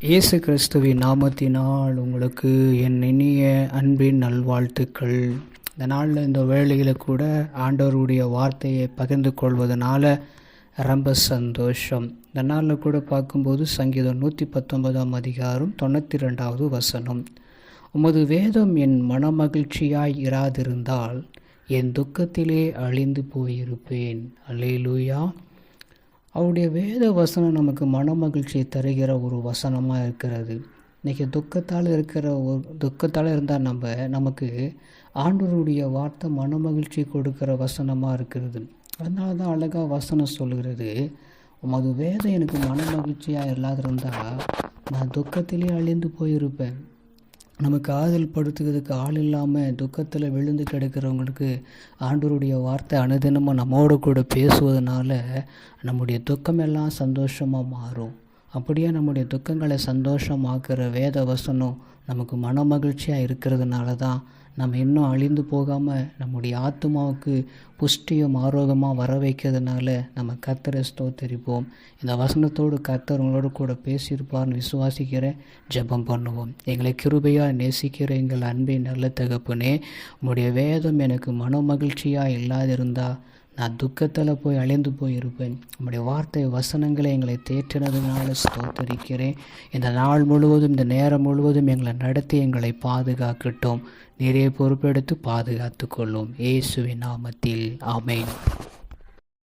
இயேசு கிறிஸ்துவின் நாமத்தினால் உங்களுக்கு என் இனிய அன்பின் நல்வாழ்த்துக்கள். இந்த நாளில் இந்த வேளையில் கூட ஆண்டவருடைய வார்த்தையை பகிர்ந்து கொள்வதனால ரொம்ப சந்தோஷம். இந்த நாளில் கூட பார்க்கும்போது சங்கீதம் நூற்றி பத்தொன்பதாம் அதிகாரம் தொண்ணூற்றி ரெண்டாவது வசனம். உமது வேதம் என் மனமகிழ்ச்சியாய் இராதிருந்தால் என் துக்கத்திலே அழிந்து போயிருப்பேன். அல்லேலூயா. அவருடைய வேத வசனம் நமக்கு மனமகிழ்ச்சியை தருகிற ஒரு வசனமாக இருக்கிறது. இன்றைக்கி துக்கத்தால் இருக்கிற ஒரு துக்கத்தால் இருந்தால் நம்ம நமக்கு ஆண்டவருடைய வார்த்தை மனமகிழ்ச்சி கொடுக்கிற வசனமாக இருக்கிறது. அதனால தான் அழகாக வசனம் சொல்கிறது உமது வேதம் எனக்கு மனமகிழ்ச்சியாக இல்லாத இருந்தால் நான் துக்கத்திலே அழிந்து போயிருப்பேன். நம்ம காதல் படுத்துக்கிறதுக்கு ஆள் இல்லாமல் துக்கத்தில் விழுந்து கிடக்கிறவங்களுக்கு ஆண்டவருடைய வார்த்தை அனுதினமும் நம்மோடு கூட பேசுவதனால நம்முடைய துக்கம் எல்லாம் சந்தோஷமாக மாறும். அப்படியே நம்முடைய துக்கங்களை சந்தோஷமாக்குற வேத வசனம் நமக்கு மன மகிழ்ச்சியாக இருக்கிறதுனால தான் நம்ம இன்னும் அழிந்து போகாமல் நம்முடைய ஆத்மாவுக்கு புஷ்டியும் ஆரோக்கியமாக வர வைக்கிறதுனால நம்ம கத்தரை ஸ்தோத்தரிப்போம். இந்த வசனத்தோடு கத்தர் உங்களோட கூட பேசியிருப்பார்னு விசுவாசிக்கிறேன். ஜெபம் பண்ணுவோம். எங்களை கிருபையாக நேசிக்கிற எங்கள் அன்பின் நல்ல தகப்புனே உங்களுடைய வேதம் எனக்கு மன மகிழ்ச்சியாக இல்லாதிருந்தால் நான் துக்கத்தில் போய் அழிந்து போயிருப்பேன். உங்களுடைய வார்த்தை வசனங்களை எங்களை தேற்றினதுனால ஸ்தோத்தரிக்கிறேன். இந்த நாள் முழுவதும் இந்த நேரம் முழுவதும் எங்களை நடத்தி எங்களை பாதுகாக்கட்டும். நிறைய பொறுப்பெடுத்து பாதுகாத்து கொள்ளும் ஏசுவின் நாமத்தில். ஆமேன்.